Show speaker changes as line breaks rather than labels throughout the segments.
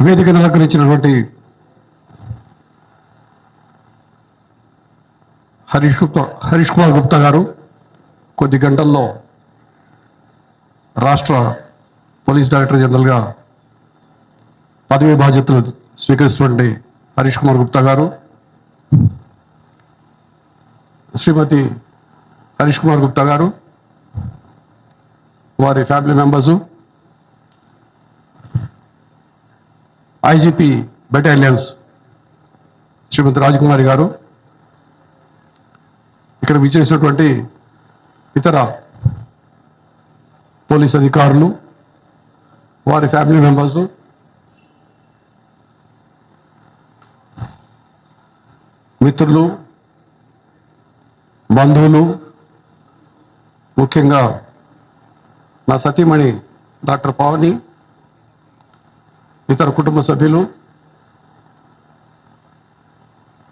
వేదికను అలంకరించినటువంటి హరీష్ గుప్తా హరీష్ కుమార్ గుప్తా గారు కొద్ది గంటల్లో రాష్ట్ర పోలీస్ డైరెక్టర్ జనరల్గా పదవి బాధ్యతలు స్వీకరిస్తున్నటువంటి హరీష్ కుమార్ గుప్తా గారు శ్రీమతి హరీష్ కుమార్ గుప్తా గారు వారి family members IGP battalions Shrimati Rajakumari garu ఇక్కడ విచ్చేసినటువంటి ఇతర పోలీస్ అధికారులు వారి ఫ్యామిలీ మెంబర్స్ మిత్రులు బంధువులు ముఖ్యంగా నా సతీమణి డాక్టర్ పావని ఇతర కుటుంబ సభ్యులు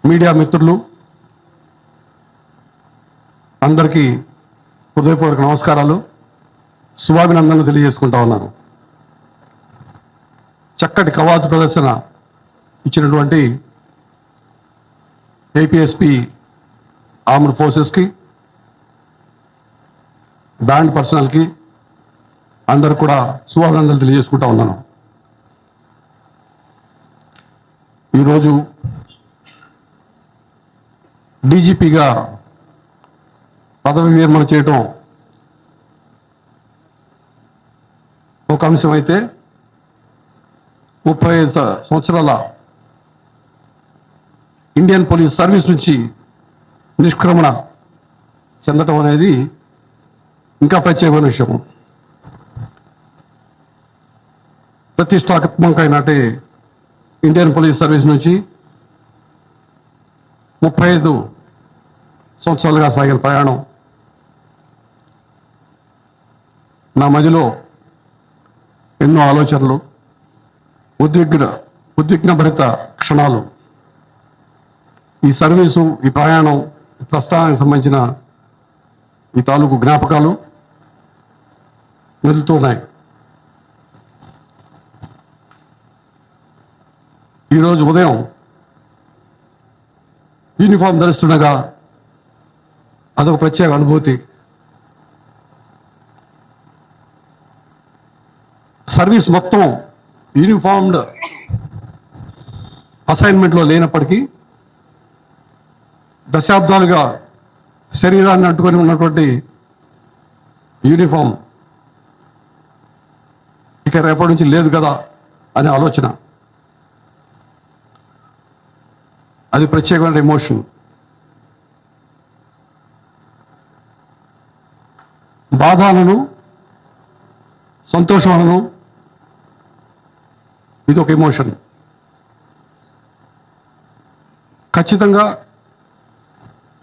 మీడియా మిత్రులు అందరికీ హృదయపూర్వక నమస్కారాలు. శుభాభినందనలు తెలియజేసుకుంటా ఉన్నాను. చక్కటి కవాతు ప్రదర్శన ఇచ్చినటువంటి ఏపీఎస్పి ఆర్మ్డ్ ఫోర్సెస్కి బ్యాండ్ పర్సనల్కి అందరు కూడా శుభాభినందనలు తెలియజేసుకుంటా ఉన్నాను. ఈరోజు డీజీపీగా పదవి విరమణ చేయటం ఒక అంశం అయితే ముప్పై ఐదు సంవత్సరాల ఇండియన్ పోలీస్ సర్వీస్ నుంచి నిష్క్రమణ చెందటం అనేది ఇంకా ప్రత్యేకమైన విషయం ప్రతిష్టాత్మకమైనటి ఇండియన్ పోలీస్ సర్వీస్ నుంచి ముప్పై ఐదు సంవత్సరాలుగా సాగిన ప్రయాణం నా మధ్యలో ఎన్నో ఆలోచనలు ఉద్విగ్న ఉద్విగ్నభరిత క్షణాలు. ఈ సర్వీసు ఈ ప్రయాణం ప్రస్థానానికి సంబంధించిన ఈ తాలూకు జ్ఞాపకాలు వెళ్తున్నాయి ఈరోజు ఉదయం యూనిఫామ్ ధరిస్తుండగా అదొక ప్రత్యేక అనుభూతి. సర్వీస్ మొత్తం యూనిఫామ్డ్ అసైన్మెంట్లో లేనప్పటికీ దశాబ్దాలుగా శరీరాన్ని అంటుకొని ఉన్నటువంటి యూనిఫామ్ ఇక రేపటి నుంచి లేదు కదా అనే ఆలోచన. అది ప్రత్యేకమైన ఎమోషన్ బాధలను సంతోషాలను ఇది ఒక ఎమోషన్ ఖచ్చితంగా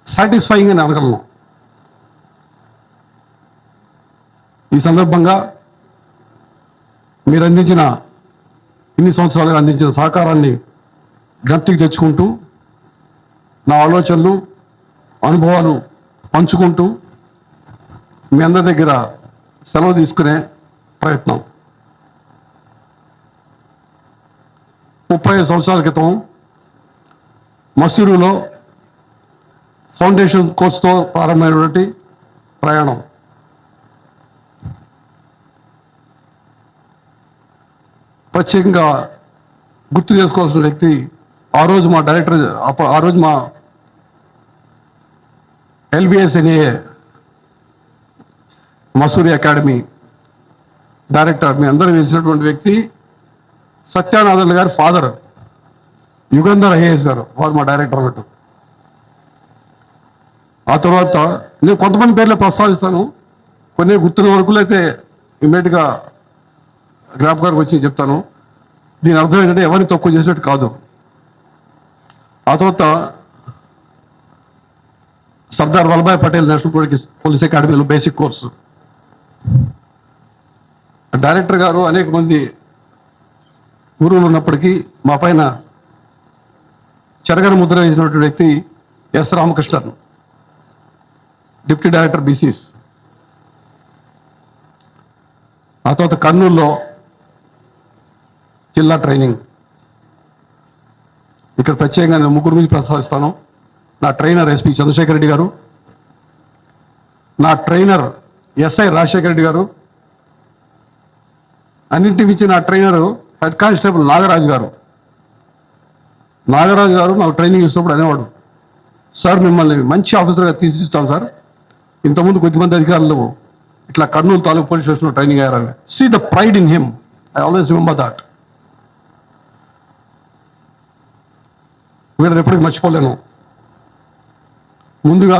సాటిస్ఫైయింగ్ అని అనగలను. ఈ సందర్భంగా మీరు అందించిన ఇన్ని సంవత్సరాలుగా అందించిన సహకారాన్ని జ్ఞప్తికి తెచ్చుకుంటూ నా ఆలోచనలు అనుభవాలు పంచుకుంటూ మీ అందరి దగ్గర సెలవు తీసుకునే ప్రయత్నం. ముప్పై ఐదు సంవత్సరాల క్రితం మసూరులో ఫౌండేషన్ కోర్సుతో ప్రారంభమైనటువంటి ప్రయాణం. ప్రత్యేకంగా గుర్తు చేసుకోవాల్సిన వ్యక్తి ఆ రోజు మా డైరెక్టర్ ఆ రోజు మా ఎల్బిఎస్ఎన్ఏ మసూరి అకాడమీ డైరెక్టర్ మీ అందరూ తెలిసినటువంటి వ్యక్తి సత్యానాథన్ గారి ఫాదర్ యుగంధర్ ఐఏఎస్ గారు వారు మా డైరెక్టర్ అన్నట్టు. ఆ తర్వాత నేను కొంతమంది పేర్లు ప్రస్తావిస్తాను. కొన్ని గుర్తున్న వరకులు అయితే ఇమ్మీడియట్గా జ్ఞాపకానికి వచ్చి చెప్తాను. దీని అర్థం ఏంటంటే ఎవరిని తక్కువ చేసినట్టు కాదు. ఆ తర్వాత Sardar Vallabhbhai Patel national police police అకాడమీలో బేసిక్ కోర్సు. డైరెక్టర్ గారు అనేక మంది గురువులు ఉన్నప్పటికీ మా పైన చెరగని ముద్ర వేసినటువంటి వ్యక్తి ఎస్ రామకృష్ణన్ డిప్యూటీ డైరెక్టర్ బీసీస్. ఆ తర్వాత కర్నూలులో జిల్లా ట్రైనింగ్. ఇక్కడ ప్రత్యేకంగా నేను ముగ్గురు గురించి ప్రస్తావిస్తాను. నా ట్రైనర్ ఎస్పి చంద్రశేఖర్ రెడ్డి గారు నా ట్రైనర్ ఎస్ఐ రాజశేఖర రెడ్డి గారు అన్నింటి మించి నా trainer head constable Nagaraju garu. Nagaraju గారు నాకు ట్రైనింగ్ ఇస్తున్నప్పుడు అనేవాడు సార్ మిమ్మల్ని మంచి ఆఫీసర్గా తీసిస్తాం సార్. ఇంతకుముందు కొద్దిమంది అధికారులు ఇట్లా కర్నూలు తాలూకు పోలీస్ స్టేషన్లో ట్రైనింగ్ అయ్యారని. See the pride in him I always remember that వీళ్ళని ఎప్పటికీ మర్చిపోలేను. ముందుగా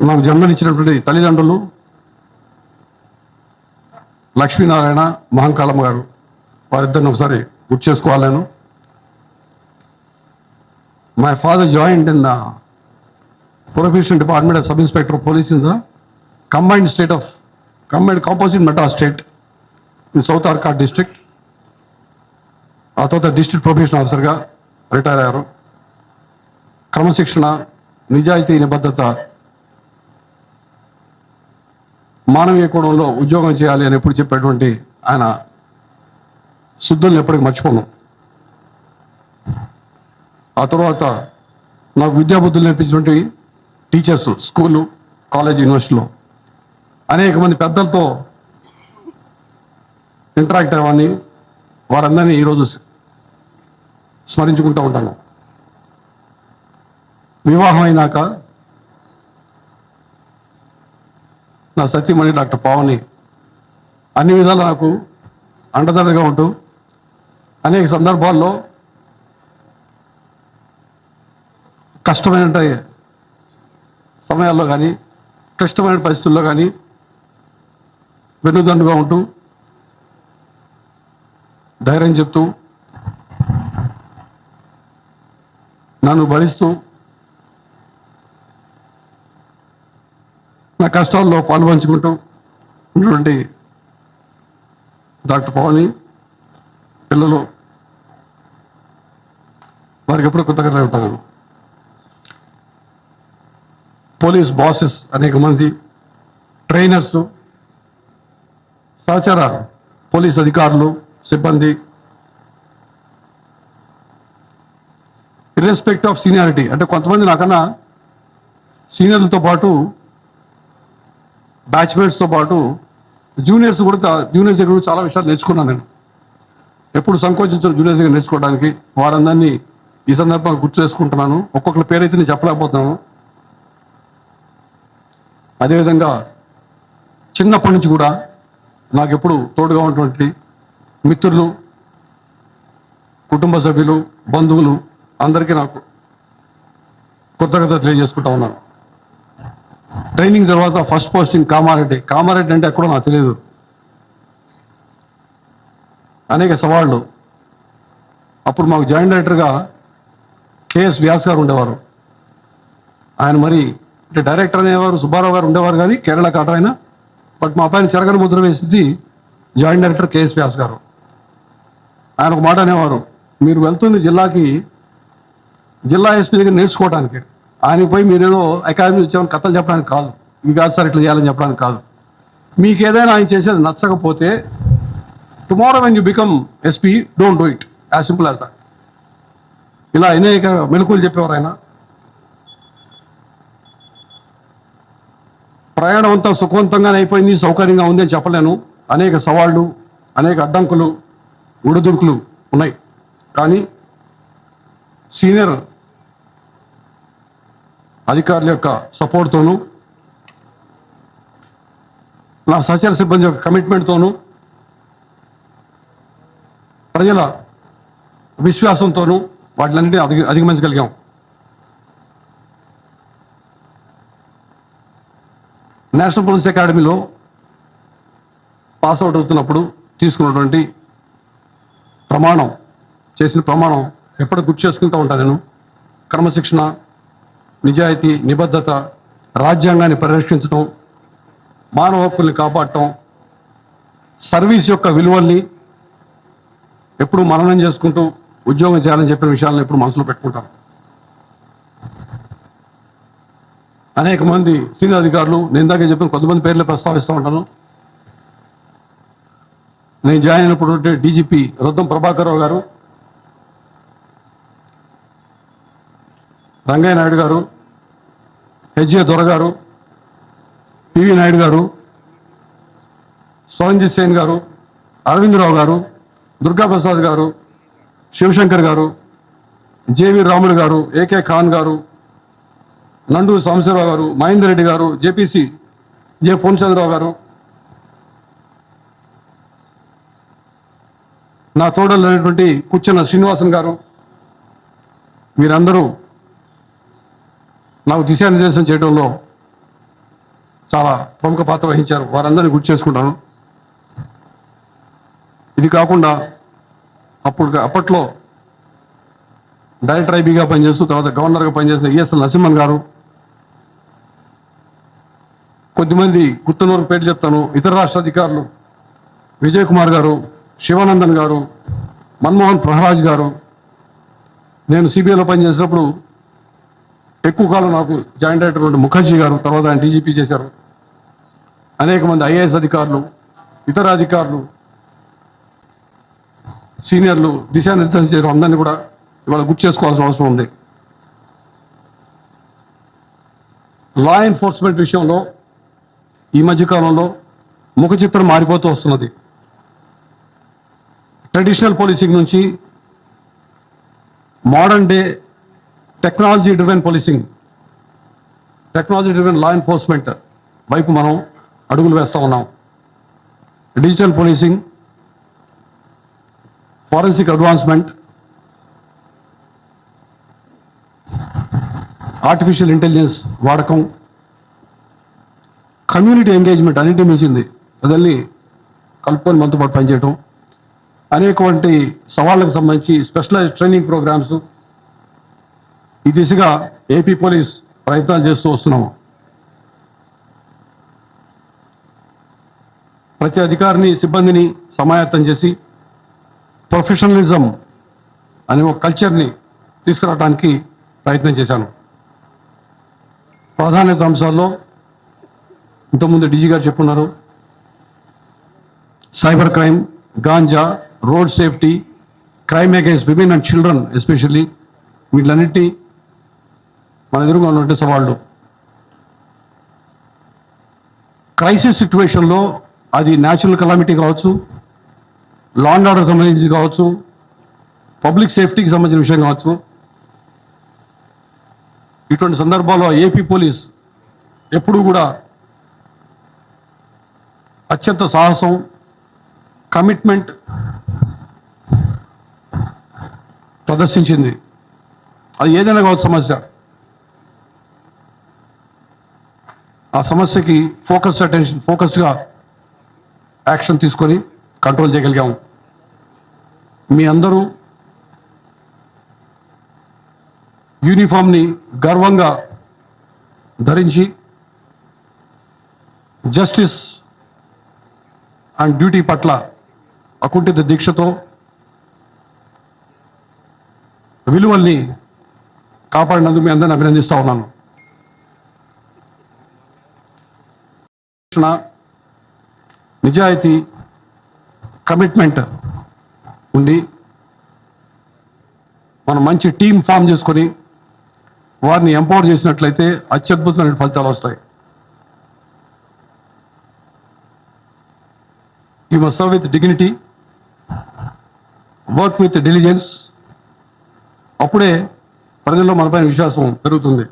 నాకు జన్మనిచ్చినటువంటి తల్లిదండ్రులు లక్ష్మీనారాయణ మహంకాళమ్మ గారు వారిద్దరిని ఒకసారి గుర్తు చేసుకోవాలను. My father joined in the prohibition department sub inspector police in the combined state of combined composite meta state in south Arcot district ఆ తర్వాత డిస్ట్రిక్ట్ ప్రొఫెషన్ ఆఫీసర్గా రిటైర్ అయ్యారు. క్రమశిక్షణ నిజాయితీ నిబద్ధత మానవీయ కోణంలో ఉద్యోగం చేయాలి అని ఎప్పుడు చెప్పేటువంటి ఆయన శుద్ధుల్ని ఎప్పటికీ మర్చిపోను. ఆ తర్వాత నాకు విద్యాబుద్ధులు నేర్పించినటువంటి టీచర్స్ స్కూలు కాలేజ్ యూనివర్సిటీలో అనేక మంది పెద్దలతో ఇంటరాక్ట్ అయ్యేవాడిని. వారందరినీ ఈరోజు స్మరించుకుంటూ ఉంటాను. వివాహం అయినాక నా సత్యమణి డాక్టర్ పావని అన్ని విధాలు నాకు అండదండగా ఉంటూ అనేక సందర్భాల్లో కష్టమైన సమయాల్లో కానీ క్లిష్టమైన పరిస్థితుల్లో కానీ వెన్నుదండుగా ఉంటూ ధైర్యం చెప్తూ నన్ను భరిస్తూ నా కష్టాల్లో పాల్పంచుకుంటూ ఉన్నటువంటి డాక్టర్ పవని పిల్లలు వారికి ఎప్పుడు కృతజ్ఞత ఉంటాను. పోలీస్ బాసెస్ అనేక మంది ట్రైనర్స్ సహచార పోలీస్ అధికారులు సిబ్బంది ఇర్రెస్పెక్ట్ ఆఫ్ సీనియారిటీ అంటే కొంతమంది నాకన్నా సీనియర్లతో పాటు బ్యాచ్మేట్స్తో పాటు జూనియర్స్ కూడా జూనియర్స్ దగ్గర కూడా చాలా విషయాలు నేర్చుకున్నాను నేను. ఎప్పుడు సంకోచించారు జూనియర్స్ దగ్గర నేర్చుకోవడానికి. వారందరినీ ఈ సందర్భంగా గుర్తు చేసుకుంటున్నాను. ఒక్కొక్కరి పేరైతే నేను చెప్పలేకపోతున్నాను. అదేవిధంగా చిన్నప్పటి నుంచి కూడా నాకు ఎప్పుడు తోడుగా ఉన్నటువంటి మిత్రులు కుటుంబ సభ్యులు బంధువులు అందరికీ నాకు కృతజ్ఞత తెలియజేసుకుంటా ఉన్నాను. ట్రైనింగ్ తర్వాత ఫస్ట్ పోస్టింగ్ కామారెడ్డి. కామారెడ్డి అంటే ఎక్కడో నాకు తెలియదు అనేక సవాళ్ళు అప్పుడు మాకు జాయింట్ డైరెక్టర్గా కేఎస్ వ్యాస్ గారు ఉండేవారు. ఆయన మరి అంటే డైరెక్టర్ అనేవారు సుబ్బారావు గారు ఉండేవారు కానీ కేరళ కాట ఆయన. బట్ మా పైన చెరగని ముద్ర వేసింది joint director KS Vyas garu. ఆయన ఒక మాట అనేవారు మీరు వెళ్తుంది జిల్లాకి జిల్లా ఎస్పీ దగ్గర నేర్చుకోవడానికి ఆయన పోయి మీరు అకాడమీ వచ్చామని కథలు చెప్పడానికి కాదు. ఇవి కాదు సార్ ఇట్లా చేయాలని చెప్పడానికి కాదు. మీకు ఏదైనా ఆయన చేసేది నచ్చకపోతే tomorrow when you become SP don't do it as simple as that ఇలా అనేక మెలకులు చెప్పేవారు ఆయన ప్రయాణం అంతా సుఖవంతంగానే అయిపోయింది సౌకర్యంగా ఉంది అని చెప్పలేను. అనేక సవాళ్ళు అనేక అడ్డంకులు ఉడుదుడుకులు ఉన్నాయి. కానీ సీనియర్ అధికారుల యొక్క సపోర్ట్తోనూ నా సహచర సిబ్బంది యొక్క కమిట్మెంట్తోనూ ప్రజల విశ్వాసంతోనూ వాటిలన్నింటినీ అధిగ అధిగమించగలిగాం. నేషనల్ పోలీస్ అకాడమీలో పాస్ అవుట్ అవుతున్నప్పుడు తీసుకున్నటువంటి ప్రమాణం చేసిన ప్రమాణం ఎప్పుడు గుర్తు చేసుకుంటూ ఉంటాను నేను. క్రమశిక్షణ నిజాయితీ నిబద్ధత రాజ్యాంగాన్ని పరిరక్షించడం మానవ హక్కుల్ని కాపాడటం సర్వీస్ యొక్క విలువల్ని ఎప్పుడు మననం చేసుకుంటూ ఉద్యోగం చేయాలని చెప్పిన విషయాలను ఎప్పుడు మనసులో పెట్టుకుంటాం. అనేక మంది సీనియర్ అధికారులు నేను ఇందాక చెప్పిన కొంతమంది పేర్లు ప్రస్తావిస్తూ ఉంటాను. నేను జాయిన్ అయినప్పుడు డీజీపీ రుద్దం ప్రభాకర్ గారు రంగయ్య నాయుడు గారు హెచ్ఏ దొర గారు పివి నాయుడు గారు సోరంజిత్ సేన్ గారు అరవిందరావు గారు దుర్గాప్రసాద్ గారు శివశంకర్ గారు జేవి రాములు గారు ఏకే ఖాన్ గారు నండు సాంబశివరావు గారు మహేందర్ రెడ్డి గారు జేపీసీ జె పూర్ణచంద్రరావు గారు. నా తోడలైనటువంటి కుచ్చన శ్రీనివాసన్ గారు మీరందరూ నాకు దిశానిర్దేశం చేయడంలో చాలా ప్రముఖ పాత్ర వహించారు. వారందరినీ గుర్తు చేసుకుంటాను. ఇది కాకుండా అప్పుడు అప్పట్లో డైరెక్టర్ ఐబీగా పనిచేస్తూ తర్వాత గవర్నర్గా పనిచేసిన ఈఎస్ఎల్ నరసింహన్ గారు కొద్దిమంది గుర్తున్నూరు పేర్లు చెప్తాను. ఇతర రాష్ట్ర అధికారులు విజయ్ కుమార్ గారు శివానందన్ గారు మన్మోహన్ ప్రహరాజ్ గారు. నేను సిబిఐలో పనిచేసినప్పుడు ఎక్కువ కాలం నాకు జాయింట్ అయినటువంటి ముఖర్జీ గారు తర్వాత ఆయన డీజీపీ చేశారు. అనేక మంది ఐఏఎస్ అధికారులు ఇతర అధికారులు సీనియర్లు దిశానిర్దేశం చేయడం అందరినీ కూడా ఇవాళ గుర్తు చేసుకోవాల్సిన అవసరం ఉంది. లా ఎన్ఫోర్స్మెంట్ విషయంలో ఈ మధ్య కాలంలో ముఖ చిత్రం మారిపోతూ వస్తున్నది. ట్రెడిషనల్ పోలీసింగ్ నుంచి modern day technology driven policing technology driven law enforcement వైపు మనం అడుగులు వేస్తూ ఉన్నాం. Digital policing forensic advancement artificial intelligence వాడకం కమ్యూనిటీ ఎంగేజ్మెంట్ అన్నింటి మించింది. వదిలి కలుపుకొని మనతో పాటు పనిచేయటం. అనేటువంటి సవాళ్ళకు సంబంధించి స్పెషలైజ్ ట్రైనింగ్ ప్రోగ్రామ్స్ ఈ దిశగా ఏపీ పోలీస్ ప్రయత్నాలు చేస్తూ వస్తున్నాము. ప్రతి అధికారిని సిబ్బందిని సమాయత్తం చేసి ప్రొఫెషనలిజం అనే ఒక కల్చర్ని తీసుకురావడానికి ప్రయత్నం చేశాను. ప్రాధాన్యత అంశాల్లో ఇంతకుముందు డీజీ గారు చెప్పున్నారు. Cyber crime ganja road safety crime against women and children especially వీళ్ళన్నింటినీ మన ఎదురుగా ఉన్నటువంటి సవాళ్ళు. క్రైసిస్ సిచ్యువేషన్లో అది న్యాచురల్ కలామిటీ కావచ్చు లా అండ్ ఆర్డర్ సంబంధించి కావచ్చు పబ్లిక్ సేఫ్టీకి సంబంధించిన విషయం కావచ్చు. ఇటువంటి సందర్భాల్లో ఏపీ పోలీస్ ఎప్పుడూ కూడా అత్యంత సాహసం కమిట్మెంట్ ప్రదర్శించింది. అది ఏదైనా కావచ్చు సమస్య. ఆ సమస్యకి ఫోకస్డ్ అటెన్షన్ ఫోకస్డ్గా యాక్షన్ తీసుకొని కంట్రోల్ చేయగలిగాము మీ అందరూ యూనిఫామ్ని గర్వంగా ధరించి జస్టిస్ అండ్ డ్యూటీ పట్ల అకుంఠిత దీక్షతో విలువల్ని కాపాడినందుకు మీ అందరిని అభినందిస్తూ ఉన్నాను. నిజాయితీ కమిట్మెంట్ ఉండి మనం మంచి టీం ఫామ్ చేసుకొని వారిని ఎంపవర్ చేసినట్లయితే అత్యద్భుతమైన ఫలితాలు వస్తాయి. You must serve with dignity work with diligence అప్పుడే ప్రజల్లో మనపైన విశ్వాసం పెరుగుతుంది.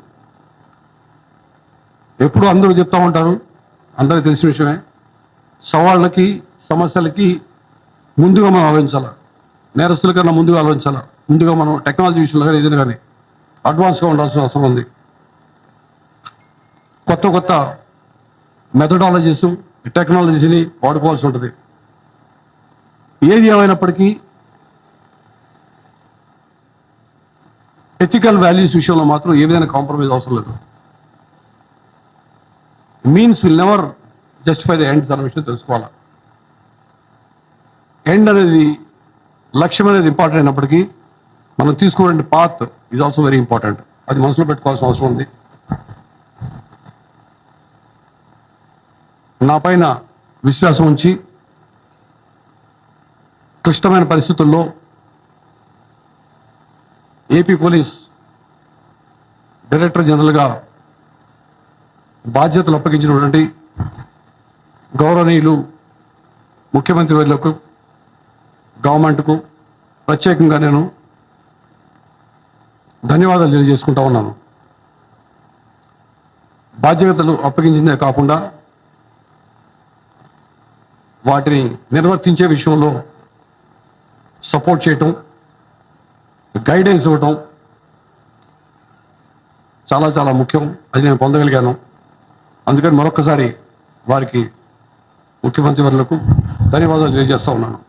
ఎప్పుడు అందరూ చెప్తా ఉంటారు అందరికీ తెలిసిన విషయమే. సవాళ్ళకి సమస్యలకి ముందుగా మనం ఆలోచించాలి? నేరస్తుల కన్నా ముందుగా ఆలోచించాలి? ముందుగా మనం టెక్నాలజీ విషయంలో కానీ ఏదైనా కానీ అడ్వాన్స్గా ఉండాల్సిన అవసరం ఉంది. కొత్త కొత్త మెథడాలజీస్ టెక్నాలజీస్ని వాడుకోవాల్సి ఉంటుంది. ఏది ఏమైనప్పటికీ ఎథికల్ వాల్యూస్ విషయంలో మాత్రం ఏ విధంగా కాంప్రమైజ్ అవసరం లేదు. Means will never justify the ends అన్న విషయం తెలుసుకోవాలి? ఎండ్ అనేది లక్ష్యం అనేది ఇంపార్టెంట్ అయినప్పటికీ మనం తీసుకునే path is also very important అది మనసులో పెట్టుకోవాల్సిన అవసరం ఉంది. నా పైన విశ్వాసం ఉంచి క్లిష్టమైన పరిస్థితుల్లో ఏపీ పోలీస్ డైరెక్టర్ జనరల్గా బాధ్యతలు అప్పగించినటువంటి గౌరవనీయులు ముఖ్యమంత్రి వర్యులకు గవర్నమెంట్కు ప్రత్యేకంగా నేను ధన్యవాదాలు తెలియజేసుకుంటా ఉన్నాను. బాధ్యతలు అప్పగించిందే కాకుండా వాటిని నిర్వర్తించే విషయంలో సపోర్ట్ చేయటం గైడెన్స్ ఇవ్వటం చాలా చాలా ముఖ్యం. అది నేను పొందగలిగాను. అందుకని మరొకసారి వారికి ముఖ్యమంత్రి వర్లకు ధన్యవాదాలు తెలియజేస్తా ఉన్నాను.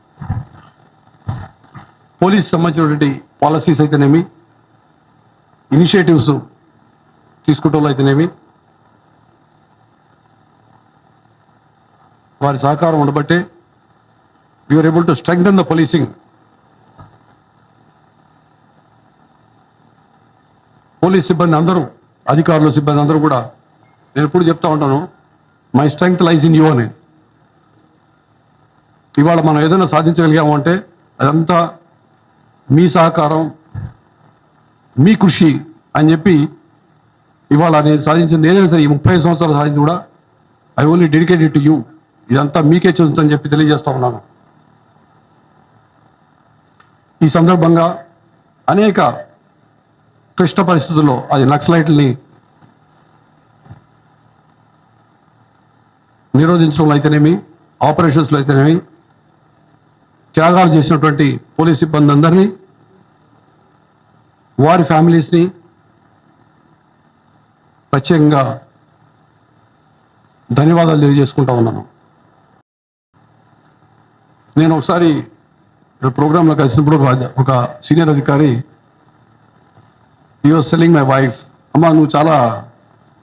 పోలీస్ సంబంధించినటువంటి పాలసీస్ అయితేనేమి ఇనిషియేటివ్స్ తీసుకోవటంలో అయితేనేమి వారి సహకారం ఉండబట్టే you're able to strengthen the policing police సిబ్బంది అందరూ అధికారులు సిబ్బంది అందరూ కూడా నేను ఎప్పుడు చెప్తా ఉంటాను my strength lies in you అని. ఇవాళ మనం ఏదైనా సాధించగలిగాము అంటే అదంతా మీ సహకారం మీ కృషి అని చెప్పి ఇవాళ నేను సాధించింది ఏదైనా సరే ఈ ముప్పై సంవత్సరాలు సాధించి కూడా I only dedicated to you ఇదంతా మీకే చెందుతుందని చెప్పి తెలియజేస్తా ఉన్నాను. ఈ సందర్భంగా అనేక క్లిష్ట పరిస్థితుల్లో అది నక్సలైట్ని నిరోధించడంలో అయితేనేమి ఆపరేషన్స్లో అయితేనేమి త్యాగాలు చేసినటువంటి పోలీస్ సిబ్బంది అందరినీ వారి ఫ్యామిలీస్ని ప్రత్యేకంగా ధన్యవాదాలు తెలియజేసుకుంటా ఉన్నాను. నేను ఒకసారి ప్రోగ్రాంలో కలిసినప్పుడు ఒక- సీనియర్ అధికారి యూఆర్ సెల్లింగ్ మై వైఫ్ అమ్మా నువ్వు చాలా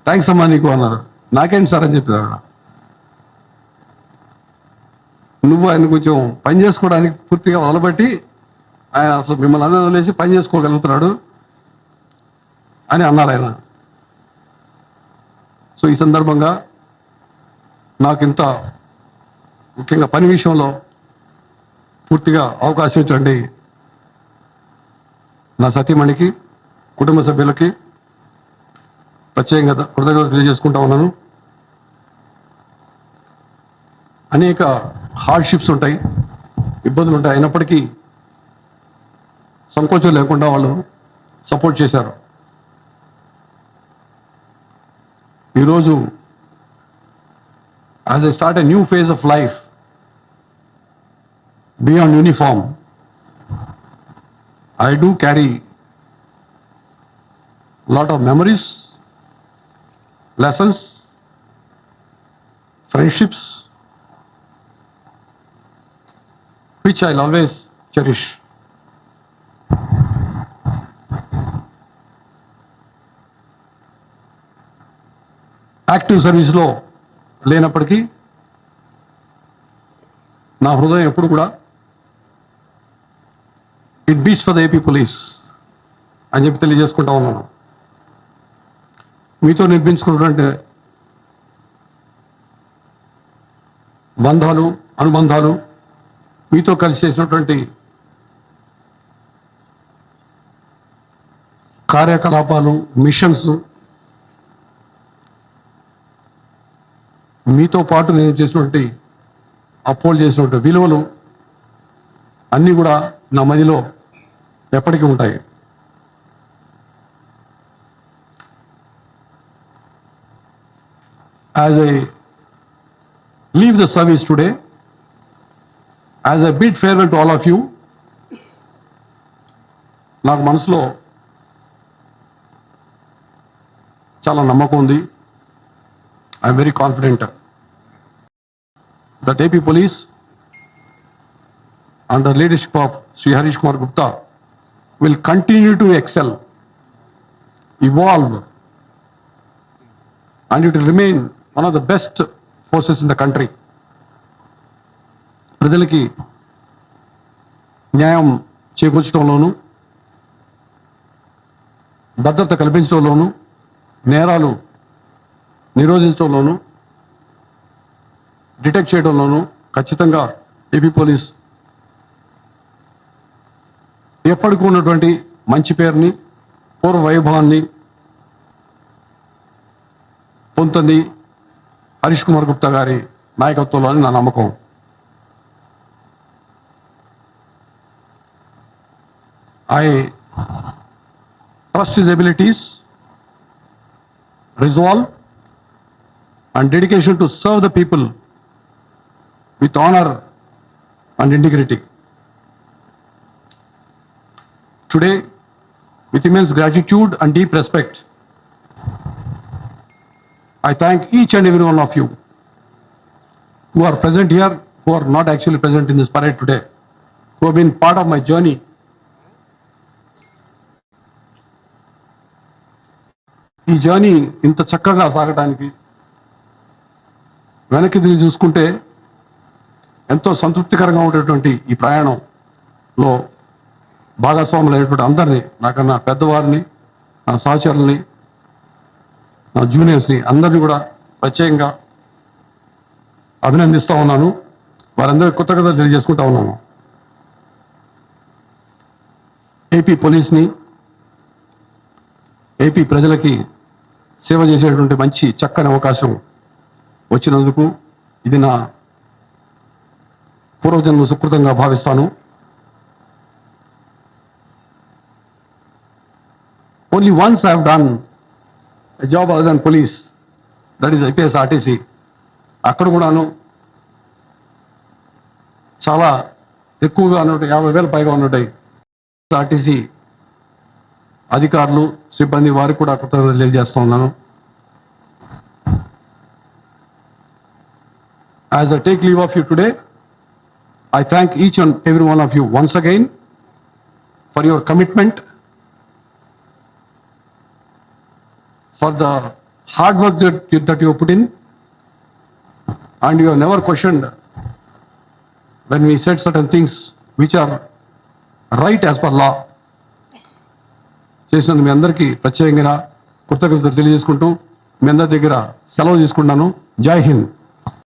థ్యాంక్స్ అమ్మా నీకు అన్నారు. నాకేంటి సార్ అని చెప్పారు నువ్వు ఆయన కొంచెం పని చేసుకోవడానికి పూర్తిగా వదలబట్టి ఆయన అసలు మిమ్మల్ని అందరూ వదిలేసి పని చేసుకోగలుగుతున్నాడు అని అన్నారు ఆయన. సో ఈ సందర్భంగా నాకు ఇంత ముఖ్యంగా పని విషయంలో పూర్తిగా అవకాశం ఇచ్చండి నా సతీమణికి కుటుంబ సభ్యులకి ప్రత్యేకంగా కృతజ్ఞతలు తెలియజేసుకుంటా ఉన్నాను. అనేక హార్డ్షిప్స్ ఉంటాయి ఇబ్బందులు ఉంటాయి. అయినప్పటికీ సంకోచం లేకుండా వాళ్ళు సపోర్ట్ చేశారు. ఈరోజు as I start a new phase of life beyond uniform I do carry lot of memories lessons friendships which I'll always cherish. Active సర్వీస్లో లేనప్పటికీ నా హృదయం ఎప్పుడు కూడా it beats for the AP police అని చెప్పి తెలియజేసుకుంటా ఉన్నాను మీతో నిర్మించుకున్నటువంటి బంధాలు అనుబంధాలు మీతో కలిసి చేసినటువంటి కార్యకలాపాలు మిషన్స్ మీతో పాటు నేను చేసినటువంటి అపోల్ చేసినటువంటి విలువలు అన్నీ కూడా నా మదిలో ఎప్పటికీ ఉంటాయి. As I leave the service today as I bid farewell to all of you, నాకు మనసులో చాలా నమ్మకం ఉంది I'm very confident that AP police under leadership of Shri Harish Kumar Gupta will continue to excel evolve and it will remain one of the best forces in the country. ప్రజలకి న్యాయం చేకూర్చడంలోనూ భద్రత కల్పించడంలోనూ నేరాలు నిరోధించడంలోనూ detect చేయడంలోనూ ఖచ్చితంగా AP police ఎప్పటికీ ఉన్నటువంటి మంచి పేరుని పూర్వ వైభవాన్ని పొందుతుంది హరీష్ కుమార్ గుప్తా గారి నాయకత్వంలో అని నా నమ్మకం. I trust his abilities, resolve, and dedication to serve the people with honor and integrity. Today, with immense gratitude and deep respect, I thank each and every one of you who are present here, who are not actually present in this parade today, who have been part of my journey ఈ journey ఇంత చక్కగా సాగటానికి వెనక్కి తిరిగి చూసుకుంటే ఎంతో సంతృప్తికరంగా ఉండేటువంటి ఈ ప్రయాణంలో భాగస్వాములు అయినటువంటి అందరినీ నాకన్నా పెద్దవారిని నా సహచరుల్ని నా జూనియర్స్ని అందరినీ కూడా ప్రత్యేకంగా అభినందిస్తూ ఉన్నాను. వారందరికీ కృతజ్ఞతలు తెలియజేసుకుంటా ఉన్నాను. ఏపీ పోలీస్ని ఏపీ ప్రజలకి సేవ చేసేటువంటి మంచి చక్కని అవకాశం వచ్చినందుకు ఇది నా పూర్వజన్మ సుకృతంగా భావిస్తాను. Only once I done job other than police that is IPS RTC అక్కడ కూడాను చాలా ఎక్కువగా ఉన్నట్టు యాభై వేల పైగా ఉన్నట్టు ఆర్టీసీ అధికారులు సిబ్బంది వారికి కూడా కృతజ్ఞతలు తెలియజేస్తా ఉన్నాను. As I take leave of you today I thank each and every one of you once again for your commitment for the hard work that that you put in and you never questioned when we said certain things which are right as per law. చేసినందుకు మీ అందరికీ ప్రత్యేకంగా కృతజ్ఞతలు తెలియజేసుకుంటూ మీ అందరి దగ్గర సెలవు తీసుకుంటాను జై హింద్.